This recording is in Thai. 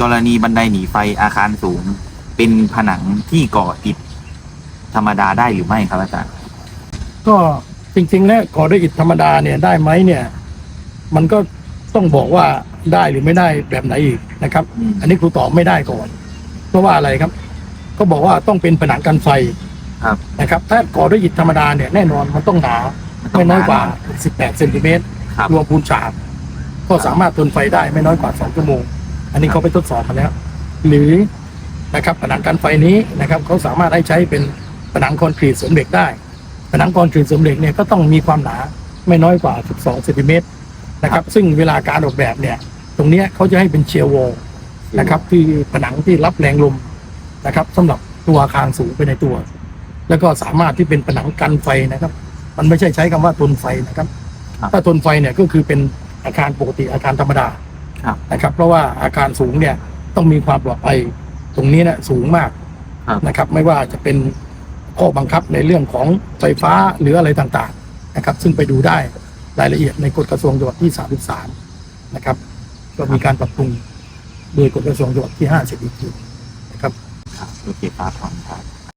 กรณีบันไดหนีไฟอาคารสูง เป็นผนังที่ก่ออิฐธรรมดาได้หรือไม่ครับอาจารย์ก็จริงๆแล้วก่อด้วยอิฐธรรมดาเนี่ยได้ไหมเนี่ย มันก็ต้องบอกว่าได้หรือไม่ได้แบบไหนอีกนะครับอืมอันนี้ครูตอบไม่ได้ก่อน เพราะว่าอะไรครับ ก็บอกว่าต้องเป็นผนังกันไฟครับนะครับ ถ้าก่อด้วยอิฐธรรมดาเนี่ยแน่นอนมันต้องหนาไม่น้อยกว่า 18 เซนติเมตรครับรวมปูนฉาบก็สามารถทนไฟได้ไม่น้อยกว่า 2 ชั่วโมง อันนี้ครับเขาไปทดสอบมาแล้ว หรือนะครับผนังกันไฟนี้นะครับเขาสามารถให้ใช้เป็นผนังคอนกรีตเสริมเหล็กได้ผนังคอนกรีตเสริมเหล็กเนี่ยก็ต้องมีความหนาไม่น้อยกว่า 12เซนติเมตรนะครับ ซึ่งเวลาการออกแบบเนี่ย ตรงเนี้ยเขาจะให้เป็นเชียร์วอลนะครับที่ผนังที่รับแรงลมนะครับสำหรับตัวอาคารสูงไปในตัว แล้วก็สามารถที่เป็นผนังกันไฟนะครับ มันไม่ใช่ใช้คำว่าทนไฟนะครับครับ ถ้าทนไฟเนี่ยก็คือเป็นอาคารปกติอาคารธรรมดา ครับ นะครับ เพราะว่าอาคารสูงเนี่ยต้องมีความปลอดภัยตรงนี้เนี่ยสูงมากครับ นะครับ ไม่ว่าจะเป็นข้อบังคับในเรื่องของไฟฟ้าหรืออะไรต่างๆนะครับ ซึ่งไปดูได้รายละเอียดในกฎกระทรวงจังหวัดที่ 33 นะครับ ก็มีการปรับปรุงโดยกฎกระทรวงจังหวัดที่ 50อีกทีนะครับ ครับโอเคครับขอบคุณครับ